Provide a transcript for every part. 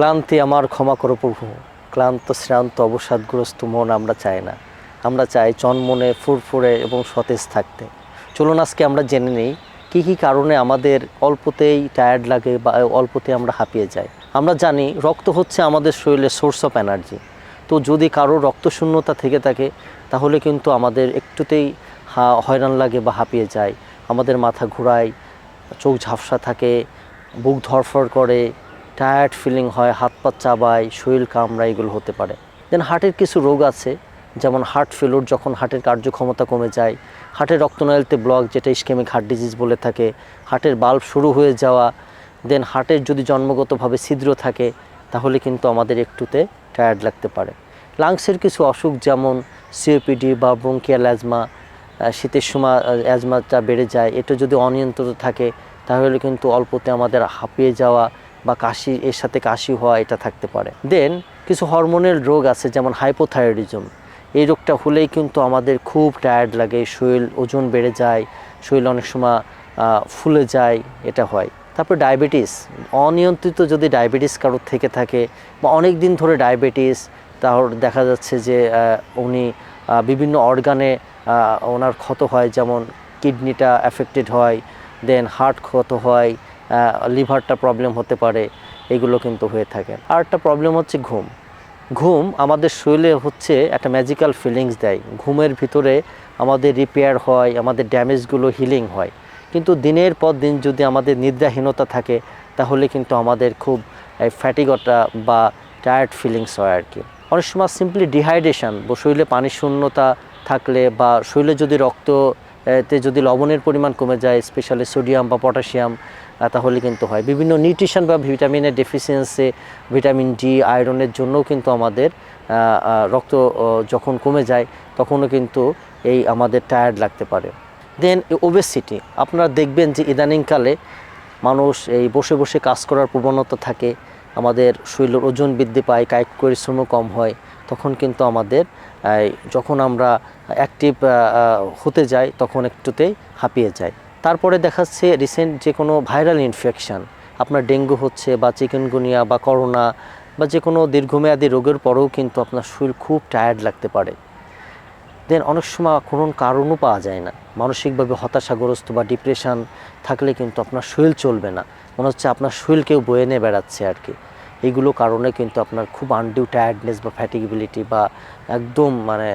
ক্লান্তি আমার ক্ষমা করো প্রভু। ক্লান্ত, শ্রান্ত, অবসাদগ্রস্ত মন আমরা চাই না। আমরা চাই চনমনে, ফুরফুরে এবং সতেজ থাকতে। চলুন আজকে আমরা জেনে নিই কী কী কারণে আমাদের অল্পতেই টায়ার্ড লাগে বা অল্পতে আমরা হাঁপিয়ে যাই। আমরা জানি রক্ত হচ্ছে আমাদের শরীরের সোর্স অফ এনার্জি তো যদি কারও রক্তশূন্যতা থেকে থাকে, তাহলে কিন্তু আমাদের একটুতেই হয়রান লাগে বা হাঁপিয়ে যায়। আমাদের মাথা ঘোরায়, চোখ ঝাপসা থাকে, বুক ধরফর করে টায়ার্ড ফিলিং হয়, হাত পা চাবায়, শরীর কামড়া এগুলো হতে পারে। দেন হার্টের কিছু রোগ আছে, যেমন হার্ট ফেলুর যখন হার্টের কার্যক্ষমতা কমে যায় হার্টের রক্তনালীতে ব্লক যেটা ইস্কেমিক হার্ট ডিজিজ বলে থাকে হার্টের বাল্ব শুরু হয়ে যাওয়া দেন হার্টের যদি জন্মগতভাবে ছিদ্র থাকে, তাহলে কিন্তু আমাদের একটুতে টায়ার্ড লাগতে পারে। লাংসের কিছু অসুখ, যেমন সিওপিডি বা ব্রঙ্কিয়াল অ্যাজমা শীতের সময় অ্যাজমাটা বেড়ে যায়, এটা যদি অনিয়ন্ত্রিত থাকে, তাহলে কিন্তু অল্পতে আমাদের হাঁপিয়ে যাওয়া বা কাশি, এর সাথে কাশি হওয়া এটা থাকতে পারে। দেন কিছু হরমোনাল রোগ আছে, যেমন হাইপোথাইরয়েডিজম এই রোগটা হলেই কিন্তু আমাদের খুব টায়ার্ড লাগে, শরীর, ওজন বেড়ে যায়, শরীর অনেক সময় ফুলে যায়, এটা হয়। তারপর ডায়াবেটিস অনিয়ন্ত্রিত যদি ডায়াবেটিস কারোর থেকে থাকে, বা অনেক দিন ধরে ডায়াবেটিস তাহলে দেখা যাচ্ছে যে উনি বিভিন্ন অর্গানে ওনার ক্ষত হয়, যেমন কিডনিটা অ্যাফেক্টেড হয় দেন হার্ট ক্ষত হয় লিভারটা প্রবলেম হতে পারে, এগুলো কিন্তু হয়ে থাকে। আর একটা প্রবলেম হচ্ছে ঘুম। ঘুম আমাদের শরীরে হচ্ছে একটা ম্যাজিক্যাল ফিলিংস দেয়। ঘুমের ভিতরে আমাদের রিপেয়ার হয়, আমাদের ড্যামেজগুলো হিলিং হয়। কিন্তু দিনের পর দিন যদি আমাদের নিদ্রাহীনতা থাকে, তাহলে কিন্তু আমাদের খুব ফ্যাটিগটা বা টায়ার্ড ফিলিংস হয় আর কি। অনেক সময় সিম্পলি ডিহাইড্রেশন শরীরে পানি শূন্যতা থাকলে বা শরীরে যদি রক্ত তে যদি লবণের পরিমাণ কমে যায় স্পেশালি সোডিয়াম বা পটাশিয়াম তাহলে কিন্তু হয়। বিভিন্ন নিউট্রিশন বা ভিটামিনের ডেফিসিয়েন্সি ভিটামিন ডি আয়রনের জন্যও কিন্তু আমাদের রক্ত যখন কমে যায়, তখনও কিন্তু এই আমাদের টায়ার্ড লাগতে পারে। দেন ওবেসিটি আপনারা দেখবেন যে ইদানিংকালে মানুষ এই বসে বসে কাজ করার প্রবণতা থাকে আমাদের শরীরের ওজন বৃদ্ধি পায়, কায়িক পরিশ্রমও কম হয়, তখন কিন্তু আমাদের যখন আমরা অ্যাক্টিভ হতে যাই, তখন একটুতেই হাঁপিয়ে যায় তারপরে দেখাচ্ছে রিসেন্ট যে কোনো ভাইরাল ইনফেকশান আপনার ডেঙ্গু হচ্ছে বা চিকেনগুনিয়া বা করোনা বা যে কোনো দীর্ঘমেয়াদী রোগের পরেও কিন্তু আপনার শরীর খুব টায়ার্ড লাগতে পারে। দেন অনেক সময় কোনো কারণও পাওয়া যায় না। মানসিকভাবে হতাশাগ্রস্ত বা ডিপ্রেশন থাকলে কিন্তু আপনার শরীর চলবে না। মনে হচ্ছে আপনার শরীর কেউ বয়ে নিয়ে বেড়াচ্ছে আর কি। এইগুলো কারণে কিন্তু আপনার খুব আনডিউ টায়ার্ডনেস বা ফ্যাটিগিবিলিটি বা একদম মানে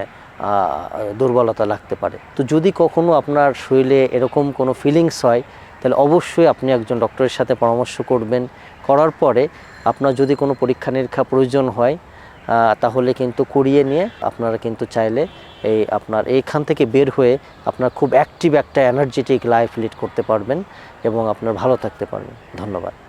দুর্বলতা লাগতে পারে। তো যদি কখনো আপনার শরীরে এরকম কোনো ফিলিংস হয়, তাহলে অবশ্যই আপনি একজন ডক্টরের সাথে পরামর্শ করবেন। করার পরে আপনার যদি কোনো পরীক্ষা নিরীক্ষা প্রয়োজন হয় তাহলে কিন্তু কুড়িয়ে নিয়ে আপনারা কিন্তু চাইলে এই আপনার এইখান থেকে বের হয়ে আপনার খুব অ্যাক্টিভ একটা এনার্জেটিক লাইফ লিড করতে পারবেন এবং আপনার ভালো থাকতে পারবেন। ধন্যবাদ।